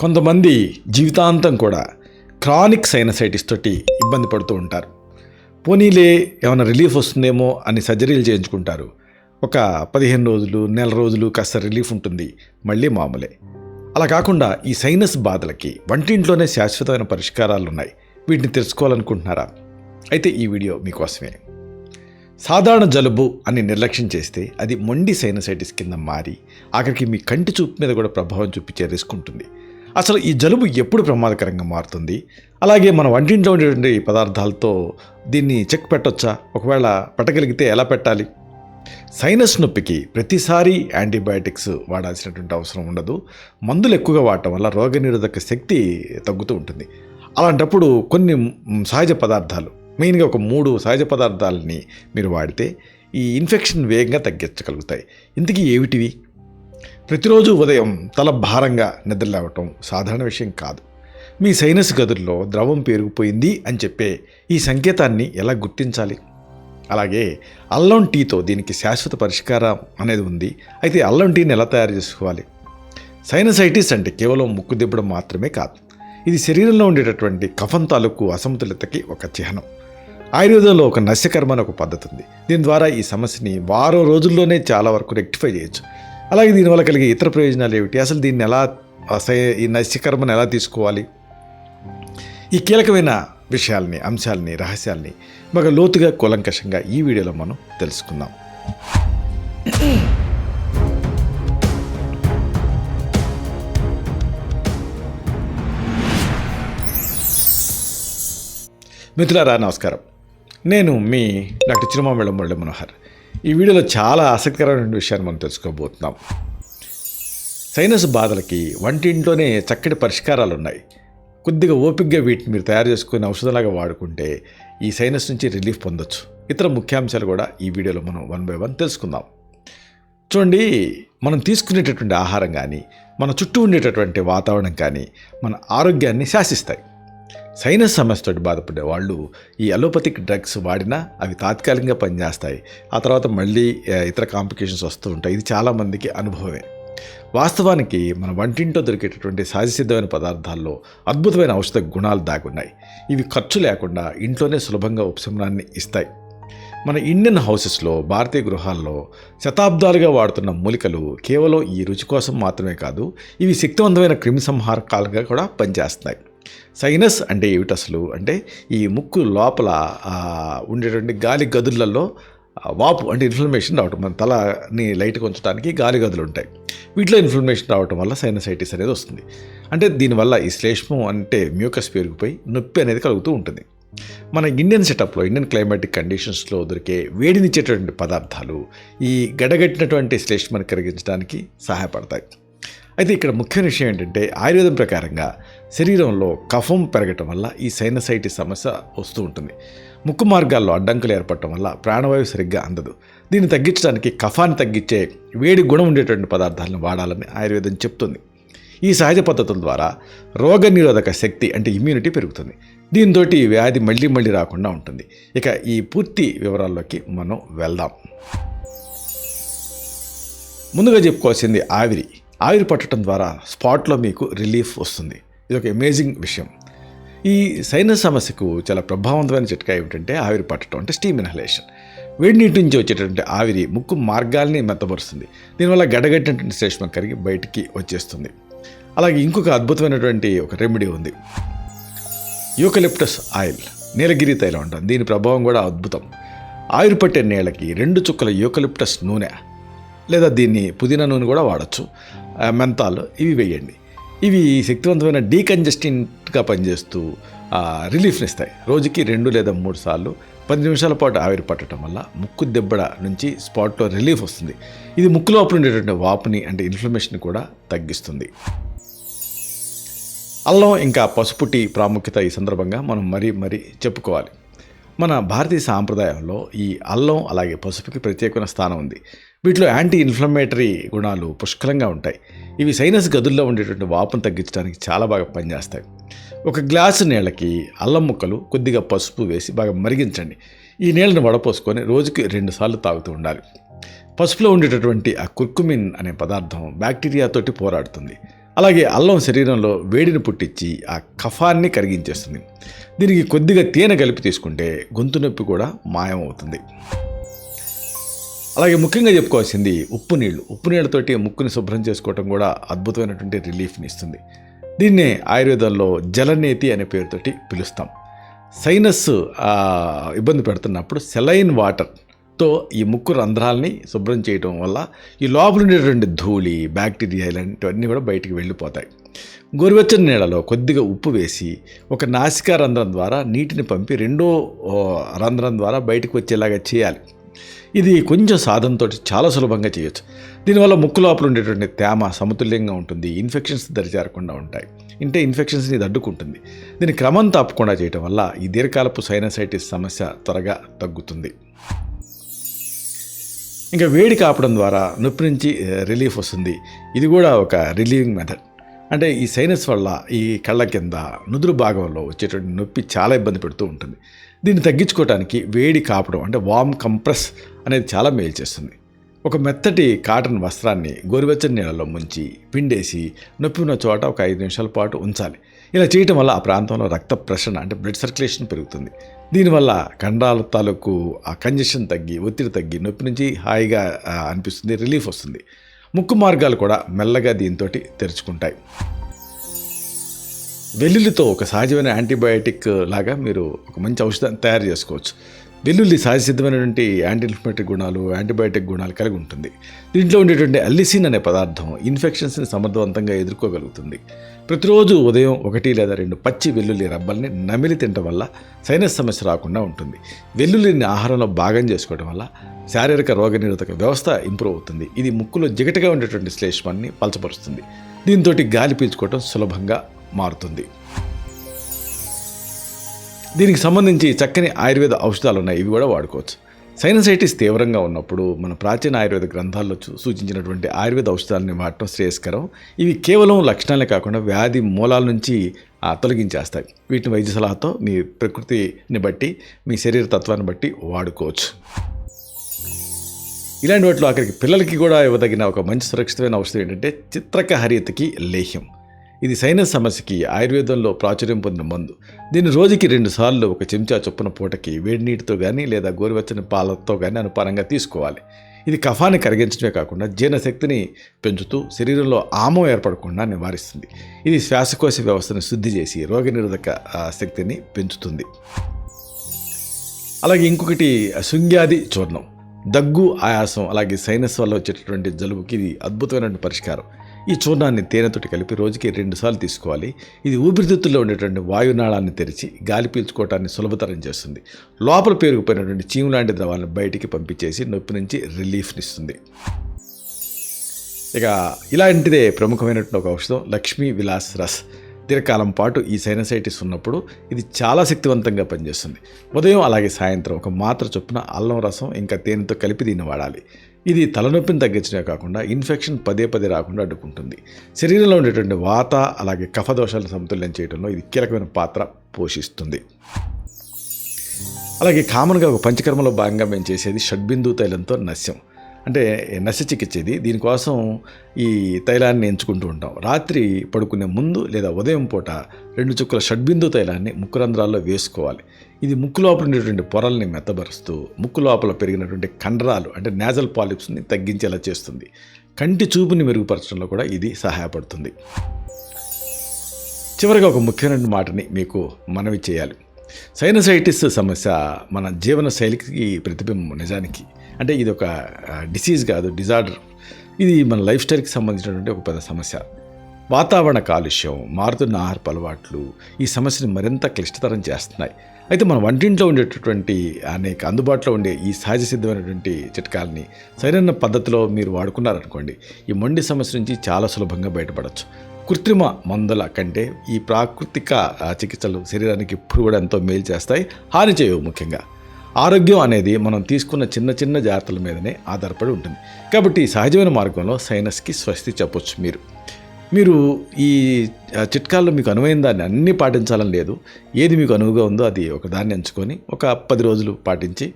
కొంతమంది జీవితాంతం కూడా క్రానిక్ సైనసైటిస్ తోటి ఇబ్బంది పడుతూ ఉంటారు. పోనీలే ఏమైనా రిలీఫ్ వస్తుందేమో అని సర్జరీలు చేయించుకుంటారు. ఒక పదిహేను రోజులు నెల రోజులు కాస్త రిలీఫ్ ఉంటుంది మళ్ళీ మామూలే. అలా కాకుండా ఈ సైనస్ బాధలకి వంటింట్లోనే శాశ్వతమైన పరిష్కారాలు ఉన్నాయి వీటిని తెలుసుకోవాలనుకుంటున్నారా? అయితే ఈ వీడియో మీకోసమే. సాధారణ జలుబు అని నిర్లక్ష్యం చేస్తే అది మొండి సైనసైటిస్ కింద మారి ఆఖరికి మీ కంటి చూపు మీద కూడా ప్రభావం చూపించే రిస్క్ ఉంటుంది. అసలు ఈ జలుబు ఎప్పుడు ప్రమాదకరంగా మారుతుంది? అలాగే మన వంటింట్లో ఉండేటువంటి పదార్థాలతో దీన్ని చెక్ పెట్టొచ్చా? ఒకవేళ పెట్టగలిగితే ఎలా పెట్టాలి? సైనస్ నొప్పికి ప్రతిసారి యాంటీబయాటిక్స్ వాడాల్సినటువంటి అవసరం ఉండదు. మందులు ఎక్కువగా వాడటం వల్ల రోగనిరోధక శక్తి తగ్గుతూ ఉంటుంది. అలాంటప్పుడు కొన్ని సహజ పదార్థాలు మెయిన్గా ఒక మూడు సహజ పదార్థాలని మీరు వాడితే ఈ ఇన్ఫెక్షన్ వేగంగా తగ్గించగలుగుతాయి. ఇంతకీ ఏమిటివి? ప్రతిరోజు ఉదయం తల భారంగా నిద్రలేవటం సాధారణ విషయం కాదు. మీ సైనస్ గదుల్లో ద్రవం పేరుకుపోయింది అని చెప్పే ఈ సంకేతాన్ని ఎలా గుర్తించాలి? అలాగే అల్లం టీతో దీనికి శాశ్వత పరిష్కారం అనేది ఉంది. అయితే అల్లం టీని ఎలా తయారు చేసుకోవాలి? సైనసైటిస్ అంటే కేవలం ముక్కు దిబ్బడం మాత్రమే కాదు. ఇది శరీరంలో ఉండేటటువంటి కఫం తాలూకు అసమతుల్యతకి ఒక చిహ్నం. ఆయుర్వేదంలో ఒక నస్యకర్మ అని ఒక పద్ధతి ఉంది. దీని ద్వారా ఈ సమస్యని వారం రోజుల్లోనే చాలా వరకు రెక్టిఫై చేయొచ్చు. అలాగే దీనివల్ల కలిగే ఇతర ప్రయోజనాలు ఏమిటి? అసలు దీన్ని ఎలా ఈ నైశ్యకర్మను ఎలా తీసుకోవాలి? ఈ కీలకమైన విషయాల్ని అంశాలని రహస్యాల్ని బాగా లోతుగా కూలంకషంగా ఈ వీడియోలో మనం తెలుసుకుందాం. మిథులారా నమస్కారం. నేను మీ డాక్టర్ చిరుమా మురళి మనోహర్. ఈ వీడియోలో చాలా ఆసక్తికరమైన విషయాన్ని మనం తెలుసుకోబోతున్నాం. సైనస్ బాధలకి వంటింట్లోనే చక్కటి పరిష్కారాలు ఉన్నాయి కొద్దిగా ఓపికగా వీటిని మీరు తయారు చేసుకుని ఔషధంలాగా వాడుకుంటే ఈ సైనస్ నుంచి రిలీఫ్ పొందొచ్చు. ఇతర ముఖ్యాంశాలు కూడా ఈ వీడియోలో మనం వన్ బై వన్ తెలుసుకుందాం. చూడండి మనం తీసుకునేటటువంటి ఆహారం కానీ మన చుట్టూ ఉండేటటువంటి వాతావరణం కానీ మన ఆరోగ్యాన్ని శాసిస్తాయి. సైనస్ సమస్యతో బాధపడే వాళ్ళు ఈ అలోపతిక్ డ్రగ్స్ వాడినా అవి తాత్కాలికంగా పనిచేస్తాయి. ఆ తర్వాత మళ్ళీ ఇతర కాంప్లికేషన్స్ వస్తూ ఉంటాయి. ఇది చాలామందికి అనుభవమే. వాస్తవానికి మన వంటింట్లో దొరికేటటువంటి సహజసిద్ధమైన పదార్థాల్లో అద్భుతమైన ఔషధ గుణాలు దాగున్నాయి. ఇవి ఖర్చు లేకుండా ఇంట్లోనే సులభంగా ఉపశమనాన్ని ఇస్తాయి. మన ఇండియన్ హౌసెస్లో భారతీయ గృహాల్లో శతాబ్దాలుగా వాడుతున్న మూలికలు కేవలం ఈ రుచి కోసం మాత్రమే కాదు ఇవి శక్తివంతమైన క్రిమి సంహారకాలుగా కూడా పనిచేస్తున్నాయి. సైనస్ అంటే ఏమిటి అసలు? అంటే ఈ ముక్కు లోపల ఉండేటువంటి గాలి గదులలో వాపు అంటే ఇన్ఫ్లమేషన్ రావటం మన తలని లైట్గా ఉంచడానికి గాలి గదులు ఉంటాయి. వీటిలో ఇన్ఫ్లమేషన్ రావటం వల్ల సైనసైటిస్ అనేది వస్తుంది. అంటే దీనివల్ల ఈ శ్లేష్మం అంటే మ్యూకస్ పెరిగిపోయి నొప్పి అనేది కలుగుతూ ఉంటుంది. మన ఇండియన్ సెటప్లో ఇండియన్ క్లైమాటిక్ కండిషన్స్లో దొరికే వేడినిచ్చేటటువంటి పదార్థాలు ఈ గడగట్టినటువంటి శ్లేష్మాన్ని కరిగించడానికి సహాయపడతాయి. అయితే ఇక్కడ ముఖ్యమైన విషయం ఏంటంటే ఆయుర్వేదం ప్రకారంగా శరీరంలో కఫం పెరగటం వల్ల ఈ సైనసైటిస్ సమస్య వస్తూ ఉంటుంది. ముక్కు మార్గాల్లో అడ్డంకులు ఏర్పడటం వల్ల ప్రాణవాయువు సరిగ్గా అందదు. దీన్ని తగ్గించడానికి కఫాన్ని తగ్గించే వేడి గుణం ఉండేటువంటి పదార్థాలను వాడాలని ఆయుర్వేదం చెప్తుంది. ఈ సహజ పద్ధతుల ద్వారా రోగనిరోధక శక్తి అంటే ఇమ్యూనిటీ పెరుగుతుంది. దీంతో ఈ వ్యాధి మళ్ళీ మళ్ళీ రాకుండా ఉంటుంది. ఇక ఈ పూర్తి వివరాల్లోకి మనం వెళ్దాం. ముందుగా చెప్పుకోవాల్సింది ఆవిరి. ఆవిరి పట్టడం ద్వారా స్పాట్లో మీకు రిలీఫ్ వస్తుంది. ఇది ఒక అమేజింగ్ విషయం. ఈ సైనస్ సమస్యకు చాలా ప్రభావవంతమైన చిట్కా ఏమిటంటే ఆవిరి పట్టడం అంటే స్టీమ్ ఇన్హలేషన్ వేడి నీటి నుంచి వచ్చేటటువంటి ఆవిరి ముక్కు మార్గాల్ని మెత్తపరుస్తుంది. దీనివల్ల గడగట్టినటువంటి శ్లేష్మం కరిగి బయటికి వచ్చేస్తుంది. అలాగే ఇంకొక అద్భుతమైనటువంటి ఒక రెమెడీ ఉంది. యూకలిప్టస్ ఆయిల్ నీలగిరి తైలం అంటాం. దీని ప్రభావం కూడా అద్భుతం. ఆయురు పట్టే నీళ్ళకి రెండు చుక్కల యూకలిప్టస్ నూనె లేదా దీన్ని పుదీనా నూనె కూడా వాడచ్చు. మెంతాలు ఇవి వేయండి. ఇవి శక్తివంతమైన డీకంజెస్టింట్గా పనిచేస్తూ రిలీఫ్ని ఇస్తాయి రోజుకి రెండు లేదా మూడు సార్లు పది నిమిషాల పాటు ఆవిరి పట్టడం వల్ల ముక్కు దెబ్బడ నుంచి స్పాట్లో రిలీఫ్ వస్తుంది. ఇది ముక్కులో లోపల ఉండేటువంటి వాపుని అంటే ఇన్ఫ్లమేషన్ కూడా తగ్గిస్తుంది. అల్లం ఇంకా పసుపు టీ ప్రాముఖ్యత ఈ సందర్భంగా మనం మరీ మరీ చెప్పుకోవాలి. మన భారతీయ సాంప్రదాయంలో ఈ అల్లం అలాగే పసుపుకి ప్రత్యేకమైన స్థానం ఉంది. వీటిలో యాంటీ ఇన్ఫ్లమేటరీ గుణాలు పుష్కలంగా ఉంటాయి. ఇవి సైనస్ గదుల్లో ఉండేటువంటి వాపును తగ్గించడానికి చాలా బాగా పనిచేస్తాయి. ఒక గ్లాసు నీళ్ళకి అల్లం ముక్కలు కొద్దిగా పసుపు వేసి బాగా మరిగించండి. ఈ నీళ్ళను వడపోసుకొని రోజుకి రెండుసార్లు తాగుతూ ఉండాలి. పసుపులో ఉండేటటువంటి ఆ కుర్కుమిన్ అనే పదార్థం బ్యాక్టీరియాతోటి పోరాడుతుంది. అలాగే అల్లం శరీరంలో వేడిని పుట్టించి ఆ కఫాన్ని కరిగించేస్తుంది. దీనికి కొద్దిగా తేనె కలిపి తీసుకుంటే గొంతు నొప్పి కూడా మాయమవుతుంది. అలాగే ముఖ్యంగా చెప్పుకోవాల్సింది ఉప్పు నీళ్ళు ఉప్పు నీళ్ళతోటి ముక్కుని శుభ్రం చేసుకోవటం కూడా అద్భుతమైనటువంటి రిలీఫ్ని ఇస్తుంది. దీన్నే ఆయుర్వేదంలో జలనేతి అనే పేరుతోటి పిలుస్తాం. సైనస్ ఇబ్బంది పెడుతున్నప్పుడు సెలైన్ వాటర్తో ఈ ముక్కు రంధ్రాలని శుభ్రం చేయడం వల్ల ఈ లోపల ఉండేటువంటి ధూళి బ్యాక్టీరియా ఇలాంటివన్నీ కూడా బయటికి వెళ్ళిపోతాయి. గోరువెచ్చని నీళ్ళలో కొద్దిగా ఉప్పు వేసి ఒక నాసికా రంధ్రం ద్వారా నీటిని పంపి రెండో రంధ్రం ద్వారా బయటకు వచ్చేలాగా చేయాలి. ఇది కొంచెం సాధనతో చాలా సులభంగా చేయొచ్చు. దీనివల్ల ముక్కు లోపల ఉండేటువంటి తేమ సమతుల్యంగా ఉంటుంది ఇన్ఫెక్షన్స్ దరిచేరకుండా ఉంటాయి. అంటే ఇన్ఫెక్షన్స్ని ఇది అడ్డుకుంటుంది. దీని క్రమం తప్పకుండా చేయటం వల్ల ఈ దీర్ఘకాలపు సైనసైటిస్ సమస్య త్వరగా తగ్గుతుంది. ఇంకా వేడి కాపడం ద్వారా నొప్పి నుంచి రిలీఫ్ వస్తుంది. ఇది కూడా ఒక రిలీవింగ్ మెథడ్ అంటే ఈ సైనస్ వల్ల ఈ కళ్ళ కింద నుదురు భాగంలో వచ్చేటువంటి నొప్పి చాలా ఇబ్బంది పెడుతూ ఉంటుంది. దీన్ని తగ్గించుకోవడానికి వేడి కాపడం అంటే వామ్ కంప్రెస్ అనేది చాలా మేలు చేస్తుంది. ఒక మెత్తటి కాటన్ వస్త్రాన్ని గోరువెచ్చని నీళ్ళలో ముంచి పిండేసి నొప్పి ఉన్న చోట ఒక ఐదు నిమిషాల పాటు ఉంచాలి. ఇలా చేయటం వల్ల ఆ ప్రాంతంలో రక్త ప్రసరణ అంటే బ్లడ్ సర్క్యులేషన్ పెరుగుతుంది. దీనివల్ల కండాల తాలూకు ఆ కంజెషన్ తగ్గి ఒత్తిడి తగ్గి నొప్పి నుంచి హాయిగా అనిపిస్తుంది రిలీఫ్ వస్తుంది. ముక్కు మార్గాలు కూడా మెల్లగా దీంతో తెరుచుకుంటాయి. వెల్లుల్లితో ఒక సహజమైన యాంటీబయాటిక్ లాగా మీరు ఒక మంచి ఔషధాన్ని తయారు చేసుకోవచ్చు. వెల్లుల్లి సహజసిద్ధమైనటువంటి యాంటీ ఇన్ఫ్లమేటరీ గుణాలు యాంటీబయాటిక్ గుణాలు కలిగి ఉంటుంది. దీంట్లో ఉండేటువంటి అల్లిసిన్ అనే పదార్థం ఇన్ఫెక్షన్స్ని సమర్థవంతంగా ఎదుర్కోగలుగుతుంది. ప్రతిరోజు ఉదయం ఒకటి లేదా రెండు పచ్చి వెల్లుల్లి రబ్బల్ని నమిలి తినడం వల్ల సైనస్ సమస్య రాకుండా ఉంటుంది. వెల్లుల్లిని ఆహారంలో భాగం చేసుకోవడం వల్ల శారీరక రోగనిరోధక వ్యవస్థ ఇంప్రూవ్ అవుతుంది. ఇది ముక్కులో జిగటగా ఉండేటువంటి శ్లేష్మాన్ని పలచపరుస్తుంది. దీంతో గాలి పీల్చుకోవడం సులభంగా మారుతుంది. దీనికి సంబంధించి చక్కని ఆయుర్వేద ఔషధాలు ఉన్నాయి. ఇవి కూడా వాడుకోవచ్చు. సైనసైటిస్ తీవ్రంగా ఉన్నప్పుడు మన ప్రాచీన ఆయుర్వేద గ్రంథాల్లో సూచించినటువంటి ఆయుర్వేద ఔషధాలని వాడటం శ్రేయస్కరం. ఇవి కేవలం లక్షణాలే కాకుండా వ్యాధి మూలాల నుంచి తొలగించేస్తాయి. వీటిని వైద్య సలహాతో మీ ప్రకృతిని బట్టి మీ శరీర తత్వాన్ని బట్టి వాడుకోవచ్చు. ఇలాంటి వాటిలో అక్కడికి పిల్లలకి కూడా ఇవ్వదగిన ఒక మంచి సురక్షితమైన ఔషధం ఏంటంటే చిత్రక హరియతకి లేహ్యం. ఇది సైనస్ సమస్యకి ఆయుర్వేదంలో ప్రాచుర్యం పొందిన మందు. దీన్ని రోజుకి రెండు సార్లు ఒక చెంచా చొప్పున పూటకి వేడి నీటితో కానీ లేదా గోరువెచ్చని పాలతో కానీ అనుపారంగా తీసుకోవాలి. ఇది కఫాన్ని కరిగించడమే కాకుండా జీర్ణశక్తిని పెంచుతూ శరీరంలో ఆమం ఏర్పడకుండా నివారిస్తుంది. ఇది శ్వాసకోశ వ్యవస్థను శుద్ధి చేసి రోగనిరోధక శక్తిని పెంచుతుంది. అలాగే ఇంకొకటి శృంగ్యాది చూర్ణం. దగ్గు ఆయాసం అలాగే సైనస్ వల్ల వచ్చేటటువంటి జలుబుకి ఇది అద్భుతమైనటువంటి పరిష్కారం. ఈ చూర్ణాన్ని తేనెతోటి కలిపి రోజుకి రెండుసార్లు తీసుకోవాలి. ఇది ఊపిరితిత్తుల్లో ఉండేటువంటి వాయునాళాన్ని తెరిచి గాలి పీల్చుకోవటాన్ని సులభతరం చేస్తుంది. లోపల పేరుకుపోయినటువంటి చీము లాంటి ద్రవాలను బయటికి పంపించేసి నొప్పి నుంచి రిలీఫ్నిస్తుంది ఇక ఇలాంటిదే ప్రముఖమైనటువంటి ఒక ఔషధం లక్ష్మీ విలాస్ రస్. దీర్ఘకాలం పాటు ఈ సైనసైటిస్ ఉన్నప్పుడు ఇది చాలా శక్తివంతంగా పనిచేస్తుంది. ఉదయం అలాగే సాయంత్రం ఒక మాత్ర చొప్పున అల్లం రసం ఇంకా తేనెతో కలిపి దీన్ని వాడాలి. ఇది తలనొప్పిని తగ్గించడమే కాకుండా ఇన్ఫెక్షన్ పదే పదే రాకుండా అడ్డుకుంటుంది. శరీరంలో ఉండేటువంటి వాత అలాగే కఫదోషాలను సమతుల్యం చేయడంలో ఇది కీలకమైన పాత్ర పోషిస్తుంది. అలాగే కామన్గా ఒక పంచకర్మలో భాగంగా మేము చేసేది షడ్బిందు తైలంతో నస్యం. అంటే నస్య చికిత్సేది. దీనికోసం ఈ తైలాన్ని ఎంచుకుంటూ ఉంటాం. రాత్రి పడుకునే ముందు లేదా ఉదయం పూట రెండు చుక్కల షడ్బిందు తైలాన్ని ముక్కు రంధ్రాల్లో వేసుకోవాలి. ఇది ముక్కు లోపల ఉండేటువంటి పొరల్ని మెత్తబరుస్తూ ముక్కు లోపల పెరిగినటువంటి కండరాలు అంటే నేజల్ పాలిప్స్ని తగ్గించేలా చేస్తుంది. కంటి చూపుని మెరుగుపరచడంలో కూడా ఇది సహాయపడుతుంది. చివరిగా ఒక ముఖ్యమైన మాటని మీకు మనవి చేయాలి. సైనసైటిస్ సమస్య మన జీవన శైలికి ప్రతిబింబం నిజానికి. అంటే ఇది ఒక డిసీజ్ కాదు డిజార్డర్ ఇది మన లైఫ్ స్టైల్కి సంబంధించినటువంటి ఒక పెద్ద సమస్య. వాతావరణ కాలుష్యం మారుతున్న ఆహారపు అలవాట్లు ఈ సమస్యను మరింత క్లిష్టతరం చేస్తున్నాయి. అయితే మన వంటింట్లో ఉండేటటువంటి అనేక అందుబాటులో ఉండే ఈ సహజ సిద్ధమైనటువంటి చిట్కాలని సరైన పద్ధతిలో మీరు వాడుకున్నారనుకోండి ఈ మొండి సమస్య నుంచి చాలా సులభంగా బయటపడవచ్చు కృత్రిమ మందుల కంటే ఈ ప్రాకృతిక చికిత్సలు శరీరానికి ఇప్పుడు కూడా ఎంతో మేలు చేస్తాయి. హాని చేయవు ముఖ్యంగా. ఆరోగ్యం అనేది మనం తీసుకున్న చిన్న చిన్న జాగ్రత్తల మీదనే ఆధారపడి ఉంటుంది. కాబట్టి ఈ సహజమైన మార్గంలో సైనస్కి స్వస్తి చెప్పొచ్చు మీరు. మీరు ఈ చిట్కాల్లో మీకు అనువైన దాన్ని అన్నీ పాటించాలని లేదు. ఏది మీకు అనువుగా ఉందో అది ఒక దాన్ని ఎంచుకొని ఒక పది రోజులు పాటించి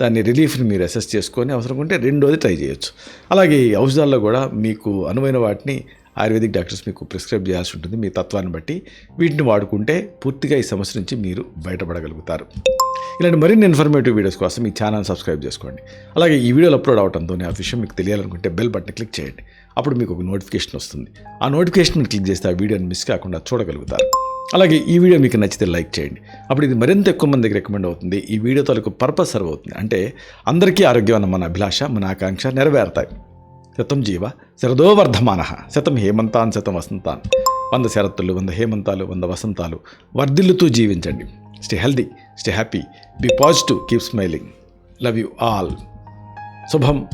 దాన్ని రిలీఫ్ని మీరు అసెస్ చేసుకొని అవసరం ఉంటే రెండోది ట్రై చేయొచ్చు. అలాగే ఈ ఔషధాల్లో కూడా మీకు అనువైన వాటిని ఆయుర్వేదిక్ డాక్టర్స్ మీకు ప్రిస్క్రైబ్ చేయాల్సి ఉంటుంది. మీ తత్వాన్ని బట్టి వీటిని వాడుకుంటే పూర్తిగా ఈ సమస్య నుంచి మీరు బయటపడగలుగుతారు. ఇలాంటి మరిన్ని ఇన్ఫర్మేటివ్ వీడియోస్ కోసం మీ ఛానల్ సబ్స్క్రైబ్ చేసుకోండి. అలాగే ఈ వీడియోలు అప్లోడ్ అవడంతో ఆ విషయం మీకు తెలియాలనుకుంటే బెల్ బటన్ క్లిక్ చేయండి. అప్పుడు మీకు ఒక నోటిఫికేషన్ వస్తుంది. ఆ నోటిఫికేషన్ క్లిక్ చేస్తే ఆ వీడియోని మిస్ కాకుండా చూడగలుగుతారు. అలాగే ఈ వీడియో మీకు నచ్చితే లైక్ చేయండి. అప్పుడు ఇది మరింత ఎక్కువ మందికి రికమెండ్ అవుతుంది. ఈ వీడియో తాలూకు పర్పస్ సర్వ్ అవుతుంది. అంటే అందరికీ ఆరోగ్యం అన్న మన అభిలాష మన ఆకాంక్ష నెరవేరుతాయి. శతం జీవ శరదో వర్ధమాన. శతం హేమంతాన్ శతం వసంతాన్. వంద శరత్తులు వంద హేమంతాలు వంద వసంతాలు. వర్ధిల్లుతూ జీవించండి. Stay healthy stay happy. Be positive keep smiling. Love you all. శుభం.